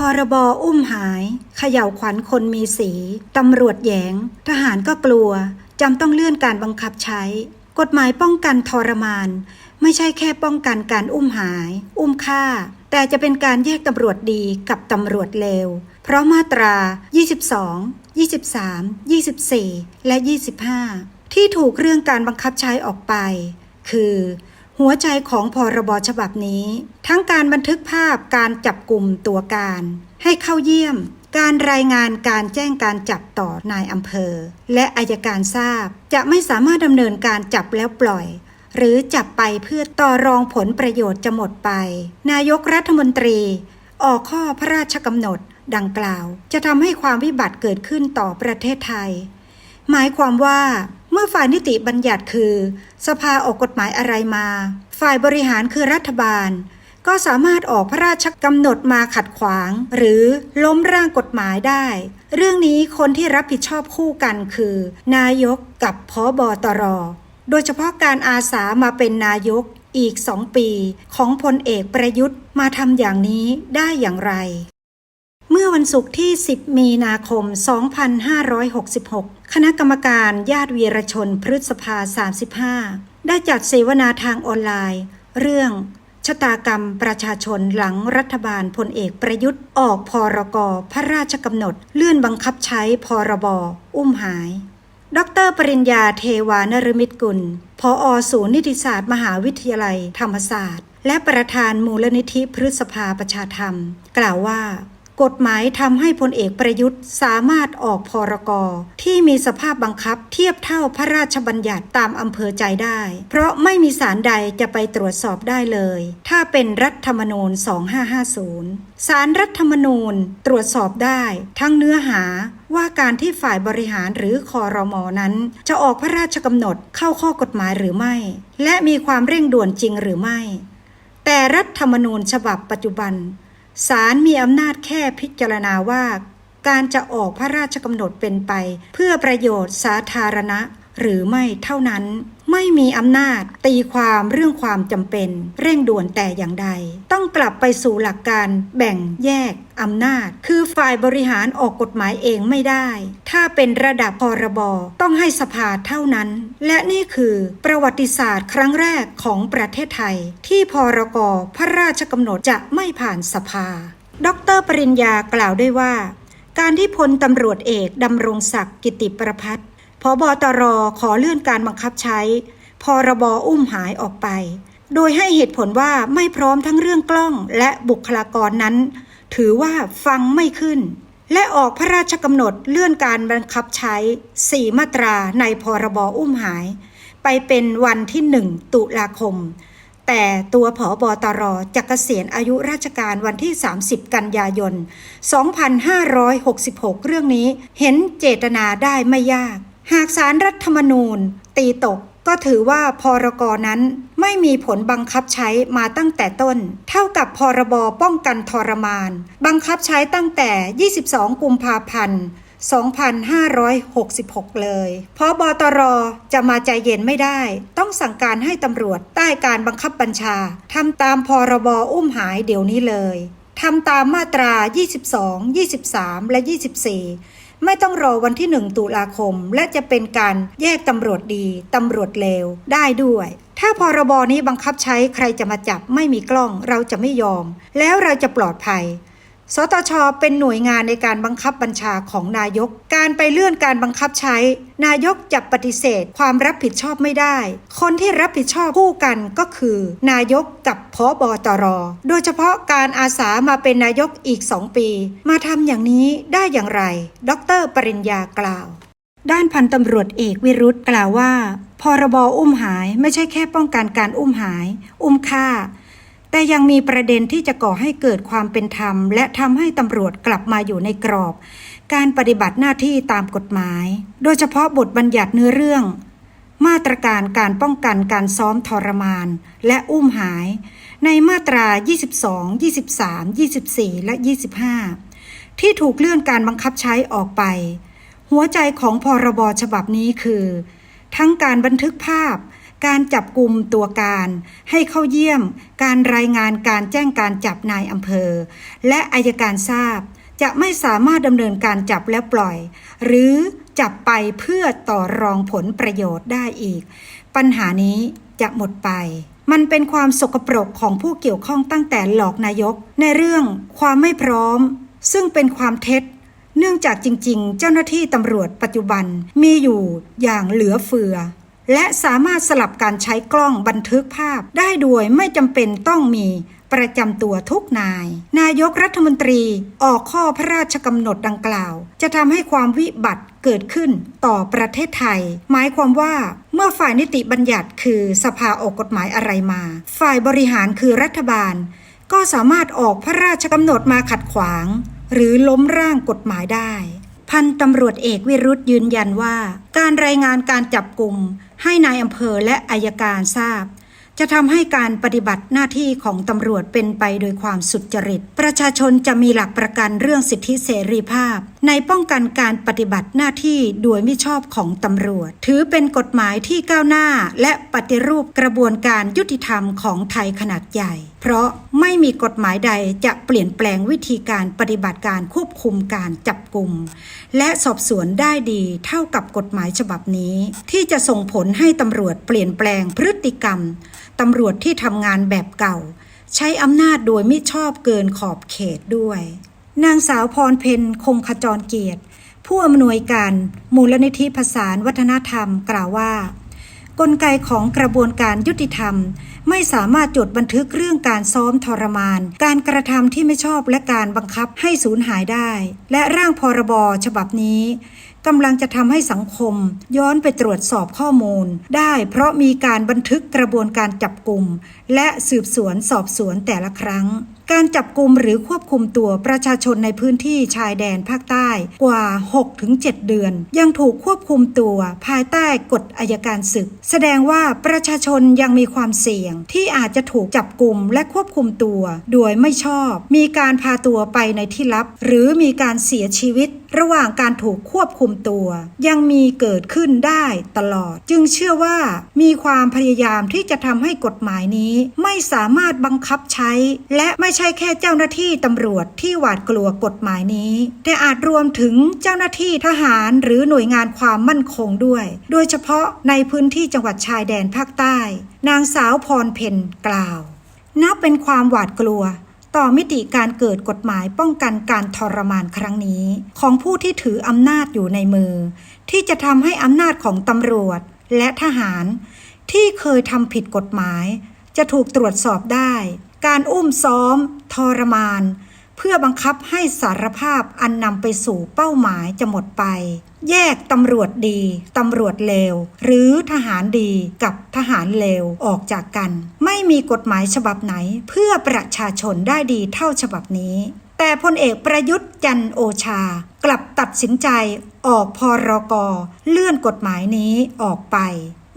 พรบอุ้มหายเขย่าวขวัญคนมีสี ตำรวจแยง ทหารก็กลัว จำต้องเลื่อนการบังคับใช้ กฎหมายป้องกันทรมาน ไม่ใช่แค่ป้องกันการอุ้มหาย อุ้มฆ่า แต่จะเป็นการแยกตำรวจดีกับตำรวจเลว เพราะมาตรา 22 23 24 และ 25 ที่ถูกเรื่องการบังคับใช้ออกไป คือ หัวใจของพรบฉบับนี้ ทั้งการบันทึกภาพการจับกลุ่มตัวการ ให้เข้าเยี่ยม การรายงานการแจ้งการจับต่อนายอำเภอ และอายการทราบ จะไม่สามารถดำเนินการจับแล้วปล่อย หรือจับไปเพื่อต่อรองผลประโยชน์จะหมดไป นายกรัฐมนตรี ออกข้อพระราชกำหนด ดังกล่าว จะทำให้ความวิบัติเกิดขึ้นต่อประเทศไทย หมายความว่า มื่อฝ่ายนิติบัญญัติคือ สภาออกกฎหมายอะไรมา ฝ่ายบริหารคือรัฐบาล ก็สามารถออกพระราชกำหนดมาขัดขวาง หรือล้มร่างกฎหมายได้ เรื่องนี้คนที่รับผิดชอบคู่กันคือ นายกกับพอบอตร โดยเฉพาะการอาสามาเป็นนายกอีกสองปี ของพลเอกประยุทธ์มาทำอย่างนี้ได้อย่างไร อวันศุกร์ที่ 10 มีนาคม 2566 คณะกรรมการญาติวีรชนพฤษภา 35 ได้จัดเสวนาทางออนไลน์ เรื่องชะตากรรมประชาชนหลังรัฐบาลพลเอกประยุทธ์ ออกพรกพระราชกำหนด เลื่อนบังคับใช้พรบอุ้มหาย ดรปริญญาเทวานรมิตกุล พออศูนย์นิติศาสตร์มหาวิทยาลัยธรรมศาสตร์ และประธานมูลนิธิพฤษภาประชาธรรม กล่าวว่า กฎหมายทำให้พลเอกประยุทธ์สามารถออกพรกรที่มีสภาพบังคับเทียบเท่าพระราชบัญญัติตามอำเภอใจได้ เพราะไม่มีสารใดจะไปตรวจสอบได้เลย ถ้าเป็นรัฐธรรมนูญ 2550 สารรัฐธรรมนูญตรวจสอบได้ทั้งเนื้อหาว่าการที่ฝ่ายบริหารหรือคอรมอนั้น จะออกพระราชกำหนดเข้าข้อกฎหมายหรือไม่ และมีความเร่งด่วนจริงหรือไม่ แต่รัฐธรรมนูญฉบับปัจจุบัน ศาลมีอำนาจแค่พิจารณาว่า การจะออกพระราชกำหนดเป็นไป เพื่อประโยชน์สาธารณะหรือไม่เท่านั้น ไม่มีอำนาจ ตีความเรื่องความจำเป็น เร่งด่วนแต่อย่างใด ต้องกลับไปสู่หลักการแบ่งแยกอำนาจ คือฝ่ายบริหารออกกฎหมายเองไม่ได้ ถ้าเป็นระดับพรบต้องให้สภาเท่านั้น และนี่คือประวัติศาสตร์ครั้งแรกของประเทศไทย ที่พรกพระราชกำหนดจะไม่ผ่านสภา ดรปริญญากล่าวด้วยว่า การที่พลตำรวจเอกดำรงศักดิ์กิติประพัฒน์ พบตรขอเลื่อนการบังคับใช้ พรบอุ้มหายออกไป โดยให้เหตุผลว่าไม่พร้อมทั้งเรื่องกล้องและบุคลากรนั้น ถือว่าฟังไม่ขึ้น และออกพระราชกำหนดเลื่อนการบังคับใช้ 4 มาตราในพรบอุ้มหาย ไปเป็นวันที่ 1 ตุลาคม แต่ตัวผอบอตรจะเกษียณอายุราชการวันที่ 30 กันยายน 2566 เรื่องนี้เห็นเจตนาได้ไม่ยาก หากสารรัฐธรรมนูญ ตีตกก็ถือว่าพรกนั้นไม่มีผลบังคับใช้มาตั้งแต่ต้น เท่ากับพรบป้องกันทรมาน บังคับใช้ตั้งแต่ 22 กุมภาพันธ์ 2566 เลยพราะบตรจะมาใจเย็นไม่ได้ ต้องสั่งการให้ตำรวจใต้การบังคับบัญชาทำตามพรบอุ้มหายเดี๋ยวนี้เลยทำตามมาตรา 22 23 และ 24 ไม่ต้องรอวันที่ 1 ตุลาคม และจะเป็นการแยกตำรวจดีตำรวจเลวได้ด้วย ถ้าพรบนี้บังคับใช้ใครจะมาจับไม่มีกล้องเราจะไม่ยอม แล้วเราจะปลอดภัย สตชเป็นหน่วยงานในการบังคับบัญชาของนายก การไปเลื่อนการบังคับใช้ นายกจะปฏิเสธความรับผิดชอบไม่ได้ คนที่รับผิดชอบคู่กันก็คือ นายกกับพอบอตร โดยเฉพาะการอาสามาเป็นนายกอีกสองปี มาทำอย่างนี้ได้อย่างไร ดร ปริญญากล่าว ด้านพันตำรวจเอกวิรุธกล่าวว่า พรบอุ้มหายไม่ใช่แค่ป้องกันการอุ้มหาย อุ้มฆ่า แต่ยังมีประเด็นที่จะก่อให้เกิดความเป็นธรรม และทำให้ตำรวจกลับมาอยู่ในกรอบ การปฏิบัติหน้าที่ตามกฎหมาย โดยเฉพาะบทบัญญัติเนื้อเรื่อง มาตรการการป้องกันการซ้อมทรมาน และอุ้มหาย ในมาตรา 22 23 24 และ 25 ที่ถูกเลื่อนการบังคับใช้ออกไป หัวใจของพรบฉบับนี้คือ ทั้งการบันทึกภาพ การจับกลุ่มตัวการ ให้เข้าเยี่ยม การรายงานการแจ้งการจับนายอำเภอ และอายการทราบ จะไม่สามารถดำเนินการจับและปล่อย หรือจับไปเพื่อต่อรองผลประโยชน์ได้อีก ปัญหานี้จะหมดไป มันเป็นความสกปรกของผู้เกี่ยวข้องตั้งแต่หลอกนายก ในเรื่องความไม่พร้อม ซึ่งเป็นความเท็จเนื่องจากจริงๆ เจ้าหน้าที่ตำรวจปัจจุบันมีอยู่อย่างเหลือเฟือ และสามารถสลับการใช้กล้องบันทึกภาพ ได้โดยไม่จำเป็นต้องมีประจำตัวทุกนาย นายกรัฐมนตรีออกข้อพระราชกำหนดดังกล่าว จะทำให้ความวิบัติเกิดขึ้นต่อประเทศไทย หมายความว่าเมื่อฝ่ายนิติบัญญัติคือสภาออกกฎหมายอะไรมา ฝ่ายบริหารคือรัฐบาล ก็สามารถออกพระราชกำหนดมาขัดขวาง หรือล้มร่างกฎหมายได้ พันตำรวจเอกวิรุธยืนยันว่า การรายงานการจับกลุ่ม ให้นายอำเภอและอายการทราบ จะทำให้การปฏิบัติหน้าที่ของตำรวจเป็นไปโดยความสุจริต ประชาชนจะมีหลักประกันเรื่องสิทธิเสรีภาพ ในป้องกันการปฏิบัติหน้าที่โดยมิชอบของตำรวจ ถือเป็นกฎหมายที่ก้าวหน้าและปฏิรูปกระบวนการยุติธรรมของไทยขนาดใหญ่ เพราะไม่มีกฎหมายใดจะเปลี่ยนแปลงวิธีการปฏิบัติการควบคุมการจับกลุ่ม และสอบสวนได้ดีเท่ากับกฎหมายฉบับนี้ ที่จะส่งผลให้ตำรวจเปลี่ยนแปลงพฤติกรรมตำรวจที่ทำงานแบบเก่า ใช้อำนาจโดยมิชอบเกินขอบเขตด้วย นางสาวพรเพนคงขจรเกียรติ ผู้อำนวยการมูลนิธิภาษานวัฒนธรรมกล่าวว่า กลไกของกระบวนการยุติธรรม ไม่สามารถจดบันทึกเรื่องการซ้อมทรมาน การกระทำที่ไม่ชอบและการบังคับให้สูญหายได้ และร่างพรบฉบับนี้กำลังจะทำให้สังคม ย้อนไปตรวจสอบข้อมูล ได้เพราะมีการบันทึกกระบวนการจับกลุ่ม และสืบสวนสอบสวนแต่ละครั้ง การจับกลุ่มหรือควบคุมตัวประชาชนในพื้นที่ชายแดนภาคใต้กว่า 6-7 เดือน ยังถูกควบคุมตัวภายใต้กฎอายการศึก แสดงว่าประชาชนยังมีความเสี่ยง ที่อาจจะถูกจับกลุ่มและควบคุมตัว โดยไม่ชอบ มีการพาตัวไปในที่ลับ หรือมีการเสียชีวิต ระหว่างการถูกควบคุมตัว ยังมีเกิดขึ้นได้ตลอด จึงเชื่อว่ามีความพยายามที่จะทำให้กฎหมายนี้ ไม่สามารถบังคับใช้ และไม่ใช่แค่เจ้าหน้าที่ตำรวจที่หวาดกลัวกฎหมายนี้ แต่อาจรวมถึงเจ้าหน้าที่ทหารหรือหน่วยงานความมั่นคงด้วย โดยเฉพาะในพื้นที่จังหวัดชายแดนภาคใต้ นางสาวพรเพนกล่าว นับเป็นความหวาดกลัว ต่อมิติการเกิดกฎหมายป้องกันการทรมานครั้งนี้ ของผู้ที่ถืออำนาจอยู่ในมือ ที่จะทำให้อำนาจของตำรวจและทหาร ที่เคยทำผิดกฎหมาย จะถูกตรวจสอบได้ การอุ้มซ้อม ทรมาน เพื่อบังคับให้สารภาพอันนำไปสู่เป้าหมายจะหมดไป แยกตำรวจดี ตำรวจเลว หรือทหารดีกับทหารเลวออกจากกัน ไม่มีกฎหมายฉบับไหน เพื่อประชาชนได้ดีเท่าฉบับนี้ แต่พลเอกประยุทธ์จันโอชา กลับตัดสินใจออกพรกเลื่อนกฎหมายนี้ออกไป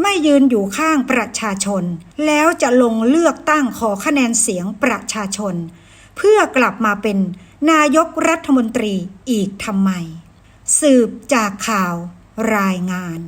ไม่ยืนอยู่ข้างประชาชน แล้วจะลงเลือกตั้งขอคะแนนเสียงประชาชน เพื่อกลับมาเป็นนายกรัฐมนตรีอีกทำไม สืบจากข่าวรายงาน